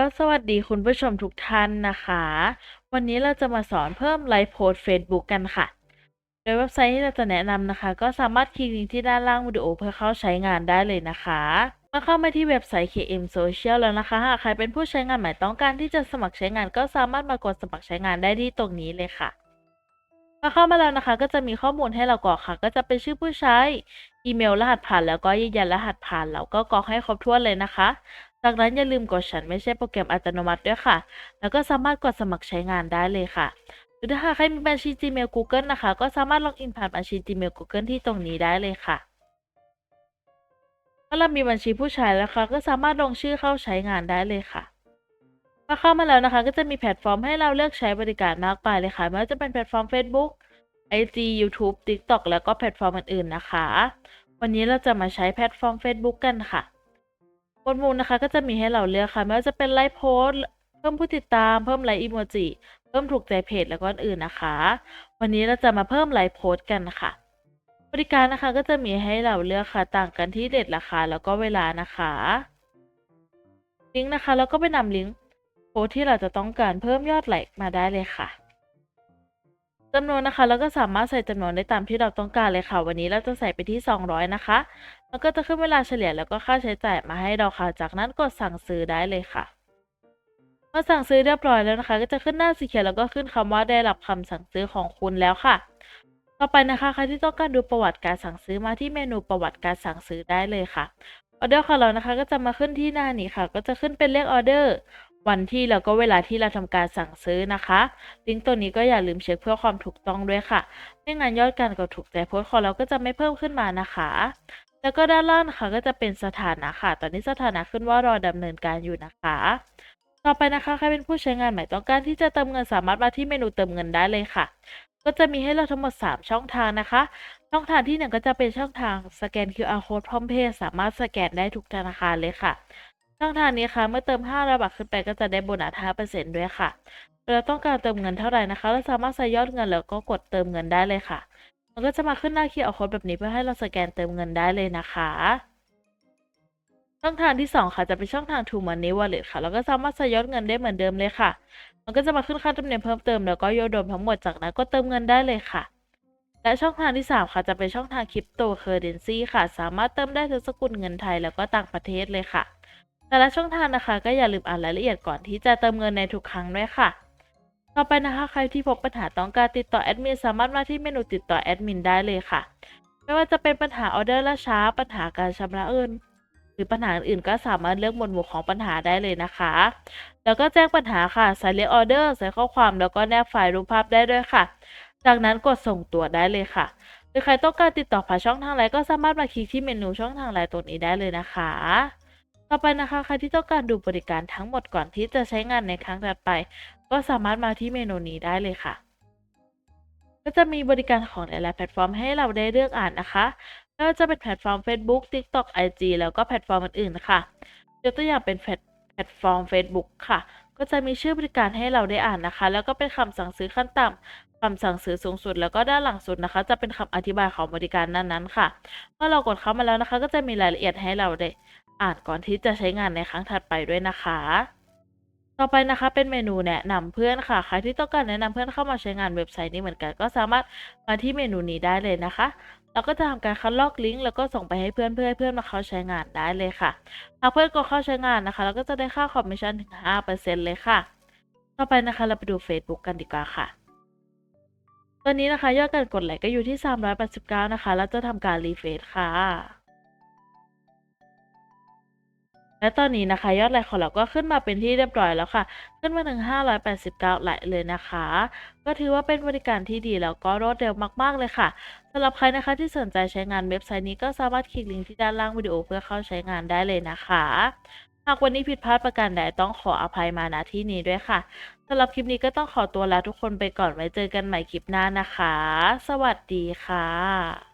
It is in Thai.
ก็สวัสดีคุณผู้ชมทุกท่านนะคะ วันนี้เราจะมาสอนเพิ่มไลฟ์โพสต์ Facebook กันค่ะ โดยเว็บไซต์ที่เราจะแนะนำนะคะ ก็สามารถคลิกลิงก์ที่ด้านล่างวิดีโอเพื่อเข้าใช้งานได้เลยนะคะเมื่อเข้ามาที่เว็บไซต์ KM Social แล้วนะคะหากใครเป็นผู้ใช้งานใหม่ต้องการที่จะสมัครใช้งาน ก็สามารถมากดสมัครใช้งานได้ที่ตรงนี้เลยค่ะพอเข้ามาแล้วนะคะ ก็จะมีข้อมูลให้เรากรอกค่ะ ก็จะเป็นชื่อผู้ใช้ อีเมลรหัสผ่านแล้วก็ยืนยันรหัสผ่านแล้วก็กรอกให้ครบถ้วนเลยนะคะ จากนั้นอย่าลืมกดฉันไม่ใช่โปรแกรมอัตโนมัติด้วยค่ะ แล้วก็สามารถกดสมัครใช้งานได้เลยค่ะ หรือถ้าใครมีบัญชี Gmail Google นะคะ ก็สามารถล็อกอินผ่านบัญชี Gmail Google ที่ตรงนี้ได้เลยค่ะเมื่อเรามีบัญชีผู้ใช้แล้วค่ะ ก็สามารถลงชื่อเข้าใช้งานได้เลยค่ะพอเข้ามาแล้วนะคะ ก็จะมีแพลตฟอร์มให้เราเลือกใช้บริการมากมายเลยค่ะไม่ว่าจะเป็นแพลตฟอร์ม Facebook IG YouTube TikTok แล้วก็แพลตฟอร์มอื่นๆนะคะ วันนี้เราจะมาใช้แพลตฟอร์ม Facebook กันค่ะ บนมุมนะคะ ก็จะมีให้เราเลือกค่ะไม่ว่าจะเป็นไลค์โพสเพิ่มผู้ติดตามเพิ่มไลค์อีโมจิเพิ่มถูกใจเพจแล้วก็อื่นนะคะ วันนี้เราจะมาเพิ่มไลค์โพสกันค่ะ บริการนะคะก็จะมีให้เราเลือกค่ะต่างกันที่เด็ดราคาแล้วก็เวลานะคะลิงก์นะคะแล้วก็ไปนำลิงก์โพสที่เราจะต้องการเพิ่มยอดไลค์มาได้เลยค่ะ จำนวนนะคะ แล้วก็สามารถใส่จำนวนได้ตามที่เราต้องการเลยค่ะ วันนี้เราจะใส่ไปที่ 200 นะคะ แล้วก็จะขึ้นเวลาเฉลี่ยแล้วก็ค่าใช้จ่ายมาให้เราค่ะ จากนั้นกดสั่งซื้อได้เลยค่ะเมื่อสั่งซื้อเรียบร้อยแล้วนะคะ ก็จะขึ้นหน้าสีเขียวแล้วก็ขึ้นคำว่าได้รับคำสั่งซื้อของคุณแล้วค่ะ ต่อไปนะคะใครที่ต้องการดูประวัติการสั่งซื้อมาที่เมนูประวัติการสั่งซื้อได้เลยค่ะออเดอร์ของเรานะคะ ก็จะมาขึ้นที่หน้านี้ค่ะ ก็จะขึ้นเป็นเลขออเดอร์ วันที่แล้วก็เวลาที่เราทำการสั่งซื้อนะคะ ลิงก์ตัวนี้ก็อย่าลืมเช็คเพื่อความถูกต้องด้วยค่ะ ไม่งั้นยอดการกดถูกใจโพสต์ของเราก็จะไม่เพิ่มขึ้นมานะคะ แล้วก็ด้านล่างนะคะก็จะเป็นสถานะค่ะ ตอนนี้สถานะขึ้นว่ารอดำเนินการอยู่นะคะ ต่อไปนะคะใครเป็นผู้ใช้งานใหม่ต้องการที่จะเติมเงินสามารถมาที่เมนูเติมเงินได้เลยค่ะ ก็จะมีให้เราทั้งหมด 3 ช่องทางนะคะ ช่องทางที่1ก็จะเป็นช่องทางสแกน QR code พร้อมเพย์สามารถสแกนได้ทุกธนาคารเลยค่ะ ช่องทางนี้ค่ะ เมื่อเติม5บาทขึ้นไปก็จะได้โบนัส5%ด้วยค่ะ เราต้องการเติมเงินเท่าไหร่นะคะ เราสามารถใส่ยอดเงินแล้วก็กดเติมเงินได้เลยค่ะ มันก็จะมาขึ้นหน้า QR code แบบนี้เพื่อให้เราสแกนเติมเงินได้เลยนะคะช่องทางที่ 2 ค่ะจะเป็นช่องทาง True Money Wallet ค่ะเราก็สามารถใส่ยอดเงินได้เหมือนเดิมเลยค่ะ มันก็จะมาขึ้นค่าธรรมเนียมเพิ่มเติมแล้วก็โยดมทั้งหมดจากนั้นก็เติมเงินได้เลยค่ะ และช่องทางที่ 3 ค่ะจะเป็นช่องทางคริปโตเคอเรนซีค่ะ สามารถเติมได้ทั้งสกุลเงินไทยแล้วก็ต่างประเทศเลยค่ะ แต่ละช่องทางนะคะ ก็อย่าลืมอ่านรายละเอียดก่อนที่จะเติมเงินในทุกครั้งด้วยค่ะ ต่อไปนะคะใครที่พบปัญหาต้องการติดต่อแอดมินสามารถมาที่เมนูติดต่อแอดมินได้เลยค่ะ ไม่ว่าจะเป็นปัญหาออเดอร์ล่าช้า ปัญหาการชำระเงินหรือปัญหาอื่นก็สามารถเลือกหมวดหมู่ของปัญหาได้เลยนะคะ แล้วก็แจ้งปัญหาค่ะ ใส่เลขออเดอร์ ใส่ข้อความแล้วก็แนบไฟล์รูปภาพได้ด้วยค่ะ จากนั้นกดส่งตัวได้เลยค่ะ หรือใครต้องการติดต่อผ่านช่องทางไลน์ก็สามารถมาคลิกที่เมนูช่องทางไลน์ตรงนี้ได้เลยนะคะ ต่อไปนะคะใครที่ต้องการดูบริการทั้งหมดก่อนที่จะใช้งานในครั้งถัดไป ก็สามารถมาที่เมนูนี้ได้เลยค่ะ ก็จะมีบริการของหลายๆแพลตฟอร์มให้เราได้เลือกอ่านนะคะไม่ว่าจะเป็นแพลตฟอร์ม Facebook TikTok IG แล้วก็แพลตฟอร์มอื่นๆค่ะยกตัวอย่างเป็นแพลตฟอร์ม Facebook ค่ะ ก็จะมีชื่อบริการให้เราได้อ่านนะคะ แล้วก็เป็นคำสั่งซื้อขั้นต่ำ คำสั่งซื้อสูงสุดแล้วก็ด้านหลังสุดนะคะ จะเป็นคำอธิบายของบริการนั้นๆค่ะ เมื่อเรากดเข้ามาแล้วนะคะ ก็จะมีรายละเอียดให้เราได้อ่านก่อนที่จะใช้งานในครั้งถัดไปด้วยนะคะ ต่อไปนะคะเป็นเมนูแนะนำเพื่อนค่ะใครที่ต้องการแนะนำเพื่อนเข้ามาใช้งานเว็บไซต์นี้เหมือนกันก็สามารถมาที่เมนูนี้ได้เลยนะคะ เราก็จะทำการคัดลอกลิงก์แล้วก็ส่งไปให้เพื่อนเพื่อให้เพื่อนมาเข้าใช้งานได้เลยค่ะหากเพื่อนกดเข้าใช้งานนะคะ เราก็จะได้ค่าคอมมิชชั่นถึง5%เลยค่ะ ต่อไปนะคะเราไปดู Facebook กันดีกว่าค่ะ ตอนนี้นะคะยอดการกดไลค์ก็อยู่ที่ 389 นะคะ แล้วจะทำการรีเฟซค่ะ และตอนนี้นะคะ ยอดไลค์ของเราก็ขึ้นมาเป็นที่เรียบร้อยแล้วค่ะ ขึ้นมาถึง 589 ไลค์เลยนะคะ ก็ถือว่าเป็นบริการที่ดีแล้วก็รวดเร็วมากๆเลยค่ะสำหรับใครนะคะที่สนใจใช้งานเว็บไซต์นี้ก็สามารถคลิกลิงก์ที่ด้านล่างวิดีโอเพื่อเข้าใช้งานได้เลยนะคะหากวันนี้ผิดพลาดประการใดต้องขออภัยมาณที่นี้ด้วยค่ะ สำหรับคลิปนี้ก็ต้องขอตัวลาทุกคนไปก่อนไว้เจอกันใหม่คลิปหน้านะคะ สวัสดีค่ะ